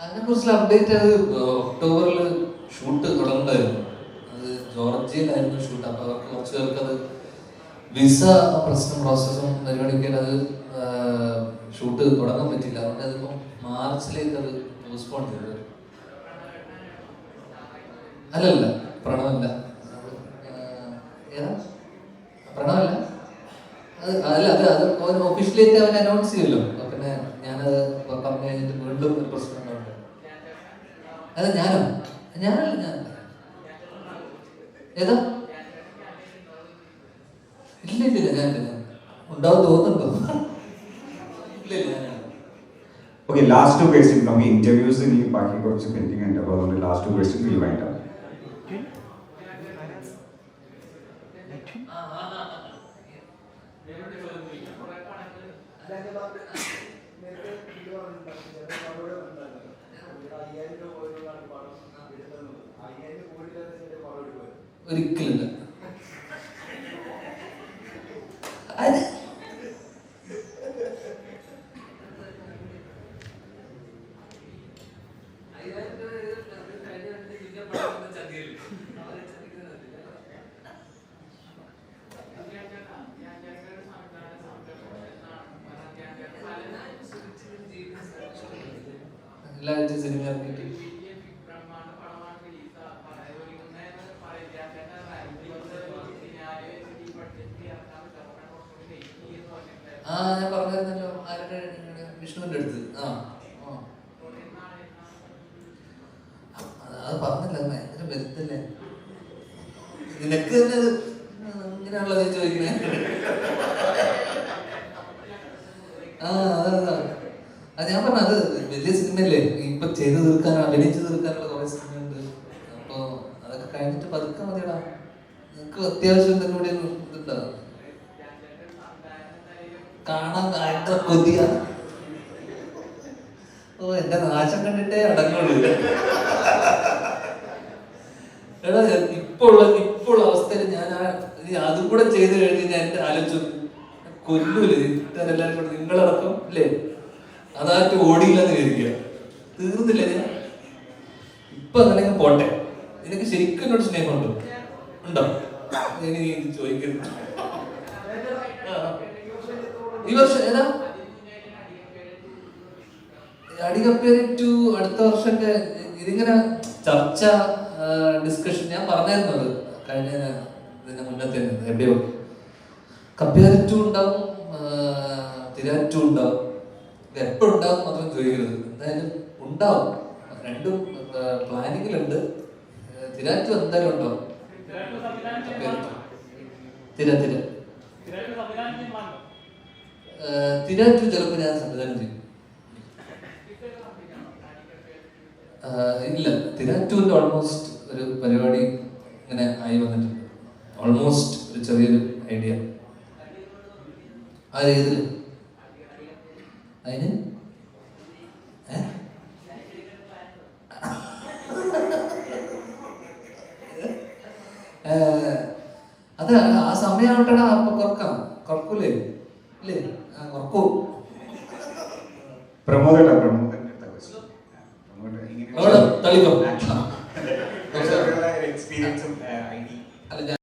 അതിനെ കുറിച്ചുള്ള അപ്ഡേറ്റ് അത് ഒക്ടോബറിൽ ഷൂട്ട് തുടങ്ങുന്നതായിരുന്നു അത് ജോർജിയയിലായിരുന്നു ഷൂട്ട് അപ്പോൾ അവർക്ക് കുറച്ച് പേർക്ക് അത് വിസ പ്രശ്നം പ്രോസസ്സും പരിപാടിയൊക്കെ അത് ഷൂട്ട് തുടങ്ങാൻ പറ്റില്ല അതുകൊണ്ട് അതിപ്പോൾ മാർച്ചിലേക്ക് അത് പോസ്റ്റ്പോൺ ചെയ്തത് അല്ലല്ല പ്രണവല്ല. ഏതാ? പ്രണവല്ല? അത് അല്ല അത് അത് ഒഫീഷ്യലായിട്ട് അവൻ അനൗൺസ് ചെയ്യല്ലോ. പിന്നെ ഞാനത് പറഞ്ഞു കഴിഞ്ഞിട്ട് വീണ്ടും ഒരു പ്രശ്നം അത് ഞാനോ? ഞാനല്ല ഞാൻ ഏതാ? ഇല്ല ഇല്ല ഞാൻ ഉണ്ടാവും തോന്നുന്നുണ്ടോ? ഇല്ല ഓക്കെ ലാസ്റ്റ് ടു ക്വസ്റ്റ്യൻ നമുക്ക് ഇന്റർവ്യൂസ് ഇനി ബാക്കി കുറച്ച് പെൻഡിങ് ഉണ്ട്. അപ്പോൾ അതുകൊണ്ട് last two question will wind up ഒരിക്കലില്ല അത് എല്ലാവരും സിനിമ ഇറങ്ങിയിട്ട്. ആ ഞാൻ പറഞ്ഞായിരുന്നല്ലോ ആരുടെ വിഷ്ണുവിന്റെ അടുത്ത്. ആ. അത് പറഞ്ഞില്ല ഭയങ്കര ബന്ധല്ലേ നിനക്ക് തന്നെ ഇങ്ങനെയാണല്ലോ നീ ചോദിക്കണേ? ആ അതാ. അതാ. ഞാൻ പറഞ്ഞ അത് വലിയ സിനിമയല്ലേ? ഇപ്പൊ ചെയ്തു തീർക്കാൻ അഭിനയിച്ച് തീർക്കാനുള്ള കുറെ സിനിമയുണ്ട്. അപ്പൊ അതൊക്കെ കഴിഞ്ഞിട്ട് പതുക്കെ മതിയടാ. നിനക്ക് അത്യാവശ്യം എന്തെങ്കിലും കൂടി ഇതുണ്ടോ? കാണാൻ ഭയങ്കര കൊതിയ. ഓ എന്റെ നാശം കണ്ടിട്ടേ അടങ്ങുള്ളൂ എടാ ഇപ്പൊ ഉള്ള ഇപ്പൊ അവസ്ഥയിൽ ഞാൻ ആ അതും കൂടെ ചെയ്ത് കഴിഞ്ഞ് ഞാൻ എന്റെ ആലോചിച്ചു കൊല്ലൂലേ? ഇത്തരെല്ലാരും കൂടെ നിങ്ങളടക്കം അല്ലേ അതായിട്ട് ഓടിയില്ലെന്ന് കരുതിയ. തീർന്നില്ല ഞാൻ. ഇപ്പൊ അങ്ങനെ പോട്ടെ. നിനക്ക് ശരിക്കും എന്നോട് സ്നേഹമുണ്ടോ? ഉണ്ടോ? ഇത് ചോദിക്കരുത്. ഈ വർഷം ഏതാ? അടികപ്പേരി ടു അടുത്ത വർഷത്തെ ഇതിങ്ങനെ ചർച്ച ഡിസ്കഷൻ ഞാൻ പറഞ്ഞായിരുന്നു അത് കഴിഞ്ഞ ഇതിന്റെ മുന്നത്തെ എവിടെയോ. കപ്പേരി ടു ഉണ്ടാവും തിരാറ്റു ഉണ്ടാവും. ഇത് എപ്പോഴും മാത്രം ചോദിക്കരുത്. എന്തായാലും ഉണ്ടാവും. രണ്ടും പ്ലാനിങ്ങിലുണ്ട് തിരാറ്റു എന്തായാലും ഉണ്ടാവും. തിര തിര. തിരാറ്റു ചിലപ്പോൾ ഞാൻ സംവിധാനം ചെയ്യും. ഇല്ല തിരാറ്റൂരിന്റെ ഓൾമോസ്റ്റ് ഒരു പരിപാടി ഇങ്ങനെ ആയി വന്നിട്ടുണ്ട്. ഓൾമോസ്റ്റ് ഒരു ചെറിയൊരു ഐഡിയ ആ ഏതിൽ? അതിന്? അത് ആ സമയമാവട്ടടാ അപ്പൊ കുറക്കാം. കുറക്കൂലേ? ഇല്ലേ? ആ, കുറക്കൂ. പ്രമോദ് പ്രമോദ് പ്രമോദ്